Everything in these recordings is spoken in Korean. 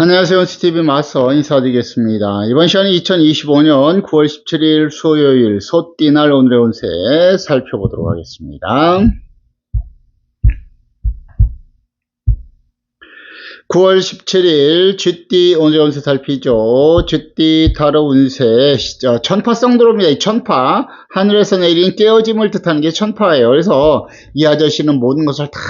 안녕하세요. 스티브 마서 인사드리겠습니다. 이번 시간은 2025년 9월 17일 수요일 소띠날 오늘의 운세 살펴보도록 하겠습니다. 9월 17일 쥐띠 오늘의 운세 살피죠. 쥐띠 타로 운세 어, 천파성 들어옵니다. 이 천파 하늘에서 내린 깨어짐을 뜻하는 게 천파예요. 그래서 이 아저씨는 모든 것을 다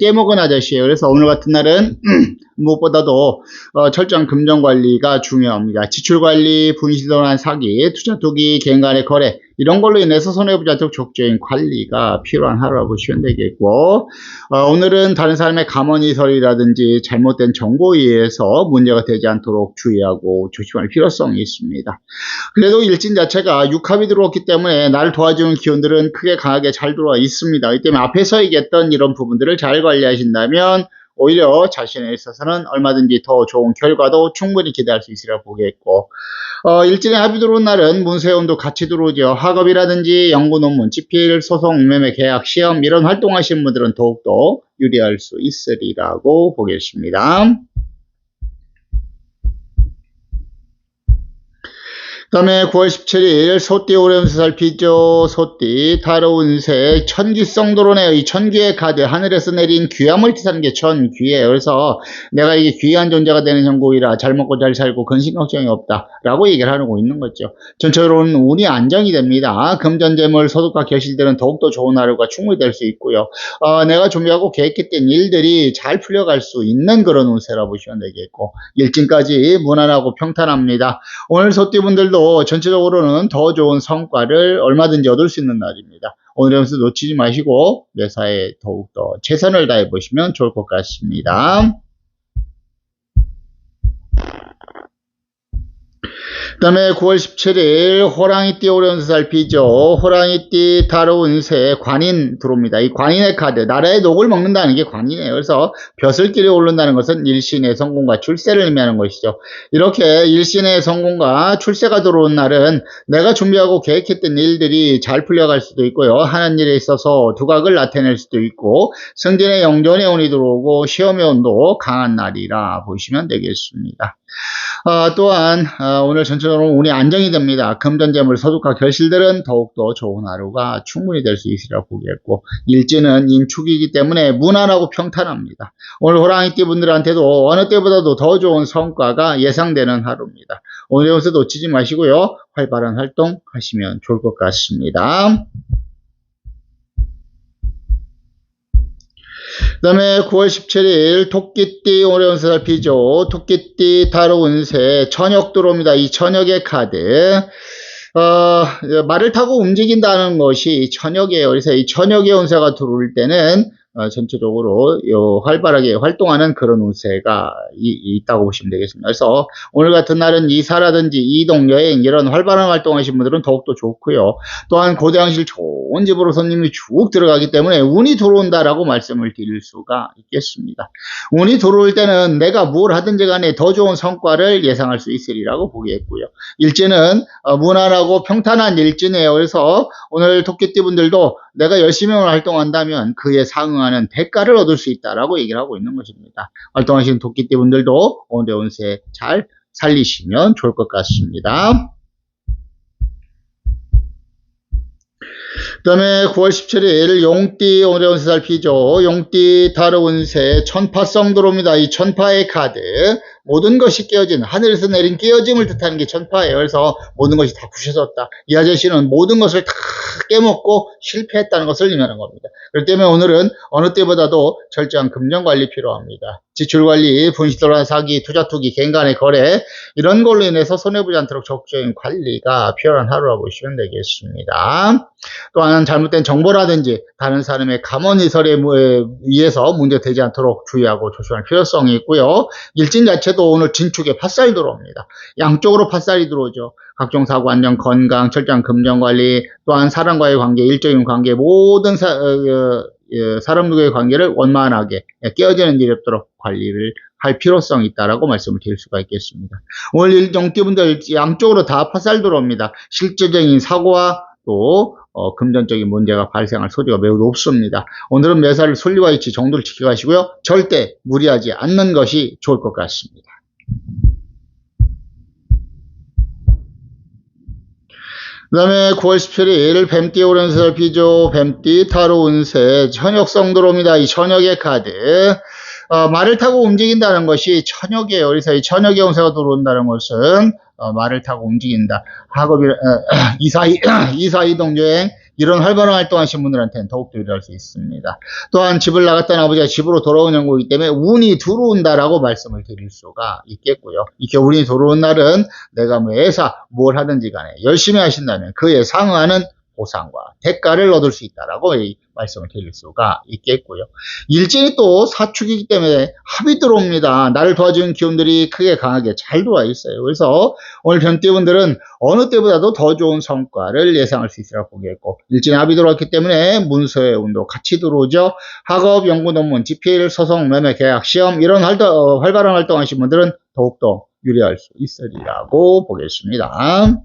깨먹은 아저씨예요. 그래서 오늘 같은 날은 무엇보다도 어, 철저한 금전 관리가 중요합니다. 지출 관리, 분실도난 사기, 투자 투기, 개인 간의 거래 이런 걸로 인해서 않도록 적극적인 관리가 필요한 하루라고 보시면 되겠고 어, 오늘은 다른 사람의 감언이설이라든지 잘못된 정보에 의해서 문제가 되지 않도록 주의하고 조심할 필요성이 있습니다. 그래도 일진 자체가 육합이 들어왔기 때문에 나를 도와주는 기운들은 크게 강하게 잘 들어와 있습니다. 이 때문에 앞에서 얘기했던 이런 부분들을 잘 관리하신다면 오히려 자신에 있어서는 얼마든지 더 좋은 결과도 충분히 기대할 수 있으리라 보겠고 어, 일진의 합의 들어온 날은 문세운도 같이 들어오죠. 학업이라든지 연구 논문, 집필, 소송, 매매, 계약, 시험 이런 활동하시는 분들은 더욱더 유리할 수 있으리라고 보겠습니다. 그 다음에 9월 17일 소띠 오름운세 살피죠. 소띠 타로 운세 천귀성 도로네요. 이 천귀의 카드 하늘에서 내린 귀함을 뜻하는 게 천귀예요. 그래서 내가 이게 귀한 존재가 되는 형국이라 잘 먹고 잘 살고 근심 걱정이 없다 라고 얘기를 하고 있는 거죠. 전체로는 운이 안정이 됩니다. 금전재물 소득과 결실들은 더욱더 좋은 하루가 충분히 될 수 있고요. 어, 내가 준비하고 계획했던 일들이 잘 풀려갈 수 있는 그런 운세라 보시면 되겠고 일진까지 무난하고 평탄합니다. 오늘 소띠분들도 오늘도 전체적으로는 더 좋은 성과를 얼마든지 얻을 수 있는 날입니다. 오늘 영상 놓치지 마시고 매사에 더욱더 최선을 다해 보시면 좋을 것 같습니다. 그 다음에 9월 17일 호랑이띠 오련운세 살피죠. 호랑이띠 타로 운세 관인 들어옵니다. 이 관인의 카드 나라의 녹을 먹는다는 게 관인이에요. 그래서 벼슬길에 오른다는 것은 일신의 성공과 출세를 의미하는 것이죠. 이렇게 일신의 성공과 출세가 들어온 날은 내가 준비하고 계획했던 일들이 잘 풀려갈 수도 있고요. 하는 일에 있어서 두각을 나타낼 수도 있고 승진의 영전의 운이 들어오고 시험의 운도 강한 날이라 보시면 되겠습니다. 어, 또한 어, 오늘 전체적으로 운이 안정이 됩니다. 금전재물, 소득과 결실들은 더욱더 좋은 하루가 충분히 될 수 있으리라 보겠고 일지는 인축이기 때문에 무난하고 평탄합니다. 오늘 호랑이띠 분들한테도 어느 때보다도 더 좋은 성과가 예상되는 하루입니다. 오늘 영상 놓치지 마시고요. 활발한 활동 하시면 좋을 것 같습니다. 그 다음에 9월 17일 토끼띠 오래 운세 살피죠. 토끼띠 타로 운세 천역 들어옵니다. 이 천역의 카드. 어, 말을 타고 움직인다는 것이 천역이에요. 그래서 이 천역의 운세가 들어올 때는 어, 전체적으로 요 활발하게 활동하는 그런 운세가 이, 있다고 보시면 되겠습니다. 그래서 오늘 같은 날은 이사라든지 이동, 여행 이런 활발한 활동하신 분들은 더욱더 좋고요. 또한 고대항실 좋은 집으로 손님이 쭉 들어가기 때문에 운이 들어온다라고 말씀을 드릴 수가 있겠습니다. 운이 들어올 때는 내가 뭘 하든지 간에 더 좋은 성과를 예상할 수 있으리라고 보겠고요. 일지는 어, 무난하고 평탄한 일지네요. 그래서 오늘 토끼띠 분들도 내가 열심히 활동한다면 그에 상응 하는 대가를 얻을 수 있다라고 얘기를 하고 있는 것입니다. 활동하시는 토끼띠 분들도 오늘 운세 잘 살리시면 좋을 것 같습니다. 그 다음에 9월 17일 용띠 오늘의 운세 살피죠. 용띠 타로 운세 천파성 들어옵니다. 이 천파의 카드 모든 것이 깨어진 하늘에서 내린 깨어짐을 뜻하는 게 천파예요. 그래서 모든 것이 다 부셔졌다. 이 아저씨는 모든 것을 다 깨먹고 실패했다는 것을 의미하는 겁니다. 그렇기 때문에 오늘은 어느 때보다도 철저한 금전 관리 필요합니다. 지출 관리, 분실도란 사기, 투자 투기, 개인 간의 거래 이런 걸로 인해서 손해 보지 않도록 적극적인 관리가 필요한 하루라고 보시면 되겠습니다. 또한 잘못된 정보라든지 다른 사람의 감언이설에 의해서 문제되지 않도록 주의하고 조심할 필요성이 있고요. 일진 자체 도 오늘 진축에 팥살이 들어옵니다. 양쪽으로 팥살이 들어오죠. 각종 사고 안전, 건강, 철저한 금전 관리, 또한 사람과의 관계, 일적인 관계 모든 사, 어, 어, 예, 사람들과의 관계를 원만하게 깨어지는 일이 없도록 관리를 할 필요성이 있다라고 말씀을 드릴 수가 있겠습니다. 오늘 일정기분들 양쪽으로 다 파살 들어옵니다. 실제적인 사고와 또 어, 금전적인 문제가 발생할 소지가 매우 높습니다. 오늘은 매사를 솔리와 이치 정도를 지켜가시고요. 절대 무리하지 않는 것이 좋을 것 같습니다. 그 다음에 9월 17일 뱀띠 오른살 비조 뱀띠 타로 운세 천역 성도로입니다. 이 현역의 카드 어, 말을 타고 움직인다는 것이 천역이에요. 그래서 이 천역의 운세가 들어온다는 것은 어, 말을 타고 움직인다. 학업이 어, 이사 이사 이 동 여행 이런 활발한 활동하시는 분들한테는 더욱더 유리할 수 있습니다. 또한 집을 나갔다 아버지가 집으로 돌아오는 거기 때문에 운이 들어온다라고 말씀을 드릴 수가 있겠고요. 이렇게 운이 들어온 날은 내가 뭐 회사 뭘 하든지 간에 열심히 하신다면 그에 상응하는 보상과 대가를 얻을 수 있다라고 이 말씀을 드릴 수가 있겠고요. 일진이 또 사축이기 때문에 합이 들어옵니다. 나를 도와주는 기운들이 크게 강하게 잘 들어와 있어요. 그래서 오늘 변띠분들은 어느 때보다도 더 좋은 성과를 예상할 수 있으라고 보겠고 일진 합이 들어왔기 때문에 문서의 운도 같이 들어오죠. 학업, 연구, 논문, 집필, 소송, 매매, 계약, 시험 이런 활동, 어, 활발한 활동하신 분들은 더욱더 유리할 수 있으리라고 보겠습니다.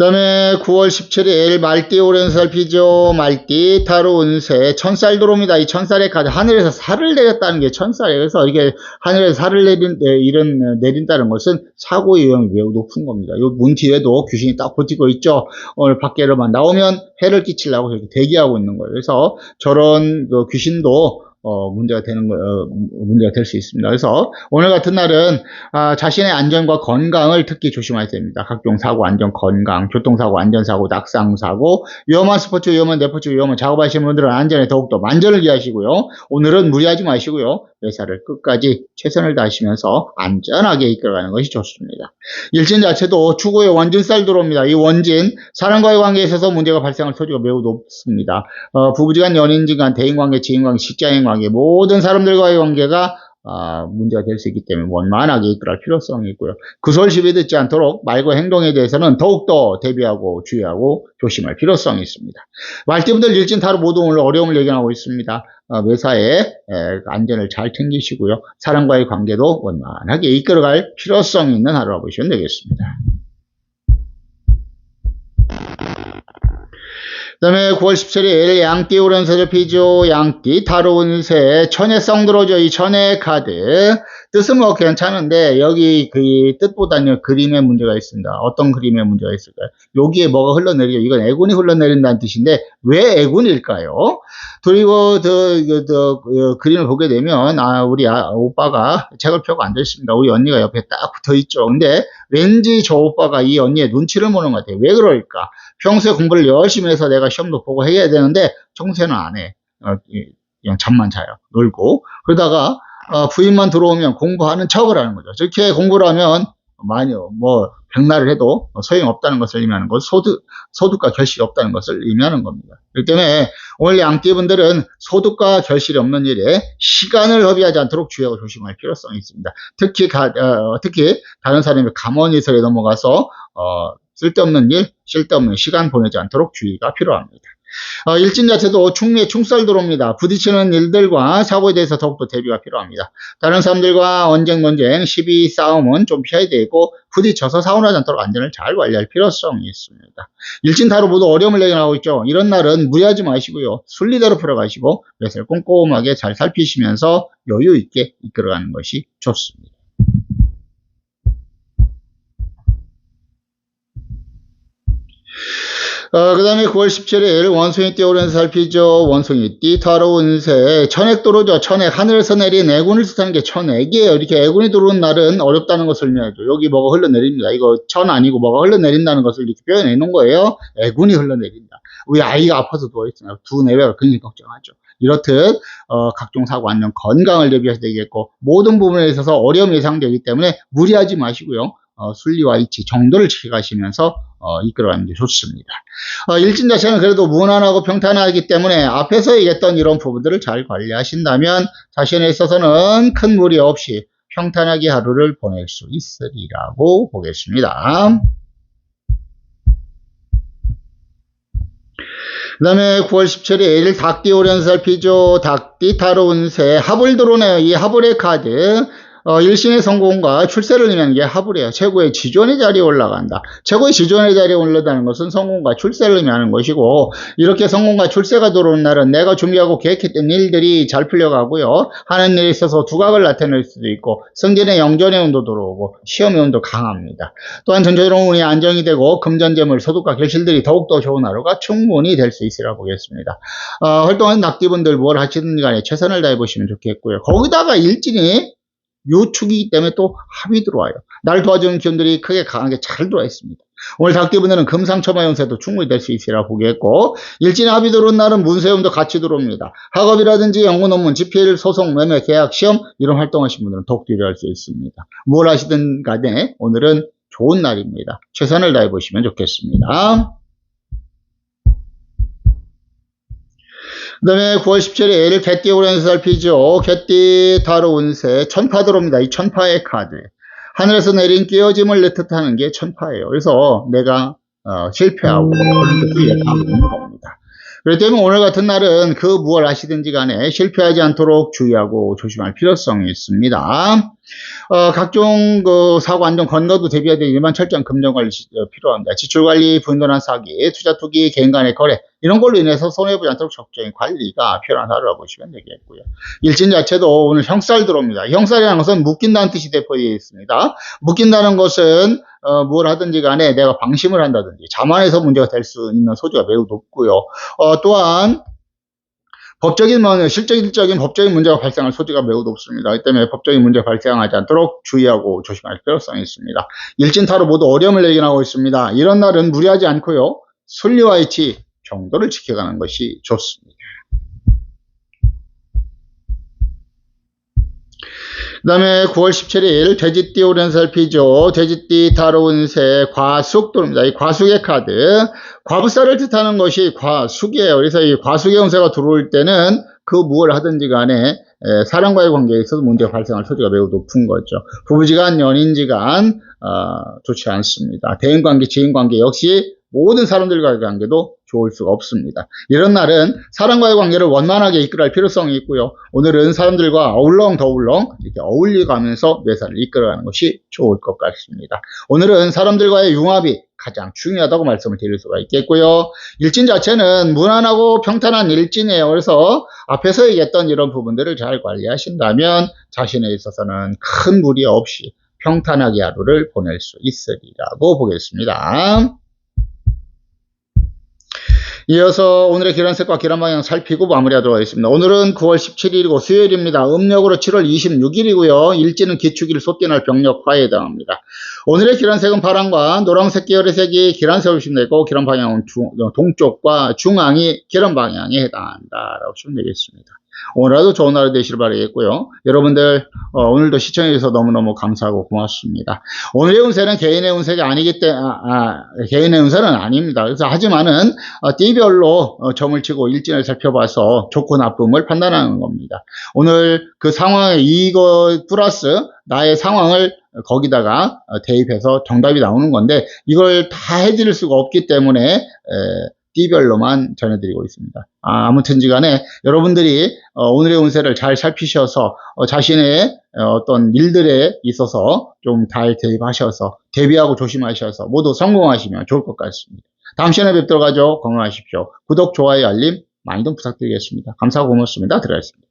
그 다음에 9월 17일 말띠 오른살 피죠. 말띠 타로 운세 천살 들어옵니다. 이 천살의 카드 하늘에서 살을 내렸다는 게 천살이에요. 그래서 이게 하늘에서 살을 내린 네, 이런 내린다는 것은 사고 위험이 매우 높은 겁니다. 요문 뒤에도 귀신이 딱 버티고 있죠. 오늘 밖에로만 나오면 해를 끼치려고 이렇게 대기하고 있는 거예요. 그래서 저런 그 귀신도 어, 문제가 되는 거, 어, 문제가 될 수 있습니다. 그래서 오늘 같은 날은 아, 자신의 안전과 건강을 특히 조심해야 됩니다. 각종 사고, 안전, 건강, 교통사고, 안전사고, 낙상사고, 위험한 스포츠, 위험한 레포츠, 위험한 작업하시는 분들은 안전에 더욱더 만전을 기하시고요. 오늘은 무리하지 마시고요. 회사를 끝까지 최선을 다하시면서 안전하게 이끌어가는 것이 좋습니다. 일진 자체도 추구의 원진살 들어옵니다. 이 원진, 사람과의 관계에 있어서 문제가 발생할 소지가 매우 높습니다. 어, 부부지간, 연인지간, 대인관계, 지인관계, 직장인관계, 모든 사람들과의 관계가 아, 문제가 될 수 있기 때문에 원만하게 이끌어갈 필요성이 있고요. 구설시비 듣지 않도록 말과 행동에 대해서는 더욱더 대비하고 주의하고 조심할 필요성이 있습니다. 말띠분들 일진 타로 모두 오늘 어려움을 예견하고 있습니다. 어, 매사에 안전을 잘 챙기시고요. 사람과의 관계도 원만하게 이끌어갈 필요성이 있는 하루라 보시면 되겠습니다. 그 다음에 9월 17일 양띠 오른세를 피죠. 양띠 타로 운세 천혜성 들어오죠. 이 천혜 카드 뜻은 뭐 괜찮은데 여기 그 뜻보다는 그림에 문제가 있습니다. 어떤 그림에 문제가 있을까요? 여기에 뭐가 흘러내리죠. 이건 애군이 흘러내린다는 뜻인데 왜 애군일까요? 그리고 그, 그, 그, 그 그림을 보게 되면 아 우리 아, 오빠가 책을 펴고 앉아 있습니다. 우리 언니가 옆에 딱 붙어 있죠. 근데 왠지 저 오빠가 이 언니의 눈치를 보는 것 같아요. 왜 그럴까? 평소에 공부를 열심히 해서 내가 시험도 보고 해야 되는데 평소에는 안 해. 어, 그냥 잠만 자요. 놀고. 그러다가 어, 부인만 들어오면 공부하는 척을 하는 거죠. 저렇게 공부를 하면 많이 뭐 백날을 해도 소용이 없다는 것을 의미하는 것, 소득, 소득과 결실이 없다는 것을 의미하는 겁니다. 그렇기 때문에 오늘 양띠분들은 소득과 결실이 없는 일에 시간을 허비하지 않도록 주의하고 조심할 필요성이 있습니다. 특히 가, 어, 특히 다른 사람이 감언이설에 넘어가서 어, 쓸데없는 일, 쓸데없는 시간 보내지 않도록 주의가 필요합니다. 어, 일진 자체도 충미에 충살 들어옵니다. 부딪히는 일들과 사고에 대해서 더욱더 대비가 필요합니다. 다른 사람들과 언쟁, 논쟁, 시비, 싸움은 좀 피해야 되고 부딪혀서 사고 나지 않도록 안전을 잘 관리할 필요성이 있습니다. 일진 타로 모두 어려움을 예견하고 있죠. 이런 날은 무리하지 마시고요. 순리대로 풀어가시고 매사를 꼼꼼하게 잘 살피시면서 여유 있게 이끌어가는 것이 좋습니다. 어, 그 다음에 9월 17일 원숭이 띠 오른 살피죠. 원숭이 띠 타로 운세 천액 도로죠. 천액 하늘에서 내린 애군을 뜻하는 게 천액이에요. 이렇게 애군이 들어온 날은 어렵다는 것을 의미하죠. 여기 뭐가 흘러내립니다. 이거 천 아니고 뭐가 흘러내린다는 것을 이렇게 표현해 놓은 거예요. 애군이 흘러내린다. 우리 아이가 아파서 누워있으면 두 내외가 굉장히 걱정하죠. 이렇듯 어, 각종 사고 안전 건강을 대비해서 되겠고 모든 부분에 있어서 어려움이 예상되기 때문에 무리하지 마시고요. 어, 순리와 이치 정도를 지켜가시면서 어, 이끌어가는 게 좋습니다. 어, 일진 자체는 그래도 무난하고 평탄하기 때문에 앞에서 얘기했던 이런 부분들을 잘 관리하신다면 자신에 있어서는 큰 무리 없이 평탄하게 하루를 보낼 수 있으리라고 보겠습니다. 그 다음에 9월 17일 닭띠 오련살 피죠. 닭띠 타로 운세 들어오네요. 이 합을의 카드 어, 일신의 성공과 출세를 의미하는 게 하불이에요. 최고의 지존의 자리에 올라간다. 최고의 지존의 자리에 올라가는 것은 성공과 출세를 의미하는 것이고 이렇게 성공과 출세가 들어오는 날은 내가 준비하고 계획했던 일들이 잘 풀려가고요. 하는 일에 있어서 두각을 나타낼 수도 있고 성전의 영전의 운도 들어오고 시험의 운도 강합니다. 또한 전체적으로 운이 안정이 되고 금전재물 소득과 결실들이 더욱더 좋은 하루가 충분히 될 수 있으라 보겠습니다. 어, 활동하는 낙디분들 뭘 하시든 간에 최선을 다해 보시면 좋겠고요. 거기다가 일진이 요축이기 때문에 또 합이 들어와요. 날 도와주는 기운들이 크게 강하게 잘 들어와 있습니다. 오늘 닭띠분들은 금상첨화 연세도 충분히 될 수 있으라 보겠고 일진의 합이 들어온 날은 문세움도 같이 들어옵니다. 학업이라든지 연구 논문, 집필, 소송, 매매, 계약, 시험 이런 활동하신 분들은 더욱 유리할 수 있습니다. 뭘 하시든 간에 오늘은 좋은 날입니다. 최선을 다해 보시면 좋겠습니다. 그 다음에 9월 17일 개띠 오렌지 살피죠. 개띠 다로 운세 천파 들어옵니다. 이 천파의 카드. 하늘에서 내린 끼어짐을 뜻하는 게 천파예요. 그래서 내가 어, 실패하고 예상하고 있는 겁니다. 그렇기 때문에 오늘 같은 날은 그 무엇을 하시든지 간에 실패하지 않도록 주의하고 조심할 필요성이 있습니다. 어, 각종 그 사고 안전 건너도 대비해야 될 일반 철저한 금전 관리 시- 어, 필요합니다. 지출 관리, 부인도난 사기, 투자 투기, 개인 간의 거래 이런 걸로 인해서 손해보지 않도록 적절히 관리가 필요한 하루라고 보시면 되겠고요. 일진 자체도 오늘 형살 들어옵니다. 형살이라는 것은 묶인다는 뜻이 대표되어 있습니다. 묶인다는 것은 어, 뭘 하든지 간에 내가 방심을 한다든지 자만해서 문제가 될 수 있는 소지가 매우 높고요. 어, 또한 법적인 뭐 실질적인 법적인 문제가 발생할 소지가 매우 높습니다. 이 때문에 법적인 문제 발생하지 않도록 주의하고 조심할 필요성이 있습니다. 일진타로 모두 어려움을 예견하고 있습니다. 이런 날은 무리하지 않고요. 순리와 이치 정도를 지켜가는 것이 좋습니다. 그 다음에 9월 17일 돼지띠 오른살피죠. 돼지띠 다로운 새 과숙 들어옵니다. 이 과숙의 카드. 과부살을 뜻하는 것이 과숙이에요. 그래서 이 과숙의 운세가 들어올 때는 그 무엇을 하든지 간에 에, 사람과의 관계에 있어서 문제가 발생할 소지가 매우 높은 거죠. 부부지간, 연인지간 어, 좋지 않습니다. 대인관계, 지인관계 역시 모든 사람들과의 관계도 좋을 수가 없습니다. 이런 날은 사람과의 관계를 원만하게 이끌어갈 필요성이 있고요. 오늘은 사람들과 어울렁 더울렁 이렇게 어울려가면서 매사를 이끌어가는 것이 좋을 것 같습니다. 오늘은 사람들과의 융합이 가장 중요하다고 말씀을 드릴 수가 있겠고요. 일진 자체는 무난하고 평탄한 일진이에요. 그래서 앞에서 얘기했던 이런 부분들을 잘 관리하신다면 자신에 있어서는 큰 무리 없이 평탄하게 하루를 보낼 수 있으리라고 보겠습니다. 이어서 오늘의 기란색과 기란방향 살피고 마무리하도록 하겠습니다. 오늘은 9월 17일이고 수요일입니다. 음력으로 7월 26일이고요. 일지는 기축일 쏟기날 병력화에 해당합니다. 오늘의 기란색은 파랑과 노란색 계열의 색이 기란색으로 보시면 되고 기란방향은 중- 동쪽과 중앙이 기란방향에 해당한다 라고 보시면 되겠습니다. 오늘도 좋은 하루 되시길 바라겠고요. 여러분들 어, 오늘도 시청해주셔서 너무너무 감사하고 고맙습니다. 오늘의 운세는 개인의 운세가 아니기 때문에 개인의 운세는 아닙니다. 그래서 하지만은 어, 띠별로 어, 점을 치고 일진을 살펴봐서 좋고 나쁨을 판단하는 겁니다. 오늘 그 상황에 이거 플러스 나의 상황을 거기다가 어, 대입해서 정답이 나오는 건데 이걸 다 해드릴 수가 없기 때문에 에, 띠별로만 전해드리고 있습니다. 아, 무튼지 간에 여러분들이 어, 오늘의 운세를 잘 살피셔서 어, 자신의 어, 어떤 일들에 있어서 좀 잘 대입하셔서 대비하고 조심하셔서 모두 성공하시면 좋을 것 같습니다. 다음 시간에 뵙도록 하죠. 건강하십시오. 구독, 좋아요, 알림 많이 좀 부탁드리겠습니다. 감사하고 고맙습니다. 들어가겠습니다.